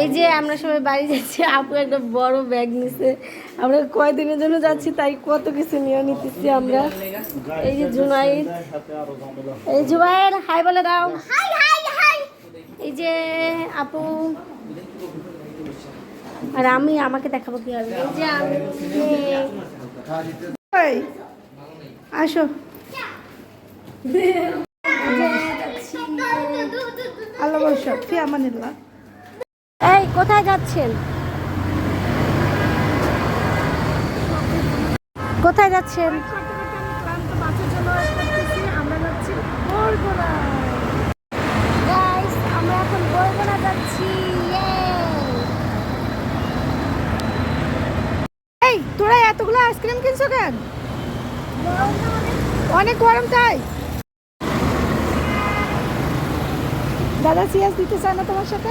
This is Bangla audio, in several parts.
এই যে আমরা সবাই বাড়ি যাচ্ছি আপু একটা বড় ব্যাগ নিছে। আমরা কয়দিনের জন্য যাচ্ছি তাই কত কিছু নিয়ে নিতেছি আমরা। এই যে জুনাইদ। এই জুবাইর হাই বলে দাও। Hi hi hi. এই যে আপু। আর আমি আমাকে দেখাবো কি হবে। এই যে আমি। আসো। আল্লাহ বর্ষা ফি আমানিল্লাহ এই, কোথায় যাচ্ছেন? কোথায় যাচ্ছেন? এই, তোরা এতগুলো আইসক্রিম কিনছো কেন? অনেক গরম তাই। দাদা সিয়াস দিতে চায় না তোমার সাথে?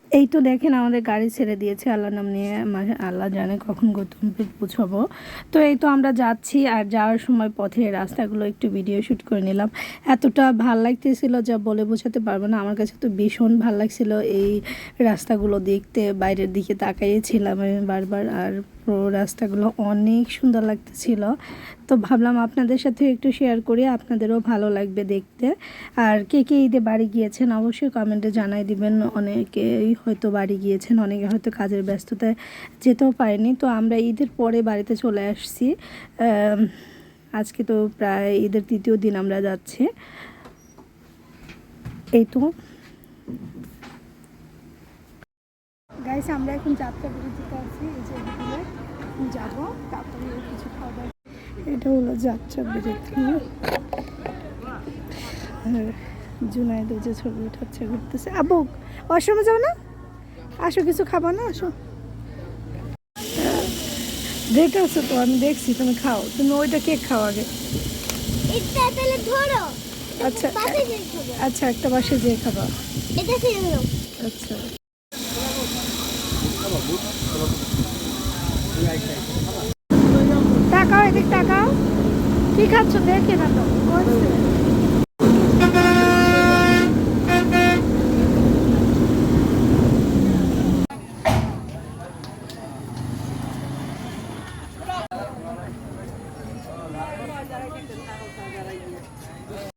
এই তো দেখেন আমাদের গাড়ি ছেড়ে দিয়েছে আল্লাহ নাম নিয়ে আল্লাহ জানে কখন গন্তব্যে পৌঁছাবো। তো এই তো আমরা যাচ্ছি আর যাওয়ার সময় পথে রাস্তাগুলো একটু ভিডিও শ্যুট করে নিলাম। এতটা ভালো লাগতেছিল যা বলে বোঝাতে পারব না, আমার কাছে তো ভীষণ ভালো লাগছিল এই রাস্তাগুলো দেখতে, বাইরের দিকে তাকাইয়েছিলাম আমি বারবার আর পুরো রাস্তাগুলো অনেক সুন্দর লাগতেছিল। তো ভাবলাম আপনাদের সাথে একটু শেয়ার করি, আপনাদেরও ভালো লাগবে দেখতে। আর কে কে ঈদে বাড়ি গিয়েছেন অবশ্যই কমেন্টে জানাই দিবেন, অনেকেই হয়তো বাড়ি গিয়েছেন, অনেকে হয়তো কাজের ব্যস্ততায় যেতেও পারেনি। তো আমরা ঈদের পরে বাড়িতে চলে আসছি। আজকে তো প্রায় ঈদের তৃতীয় দিন আমরা যাচ্ছি। এই তো। গাইস আমরা এখন যাত্রা বিরতিতে আছি। এই যে যাব, তারপরে কিছু খাওয়া দাওয়া এটা হলো যাত্রা বিরতি। জুনাইদের যে ছবি উঠাচ্ছে, ঘুরতেছে। আবু ওয়াশরুমে যাব না? আসো কিছু খাব না আসো। দেখে আছো তো আমি দেখছি তুমি খাও। তুমি ওইটা কেক খাও আগে। আচ্ছা আচ্ছা একটা বাসে যেয়ে খাবা। আচ্ছা। টাকাও এদিক টাকাও কি খাচ্ছ? দেখে না তো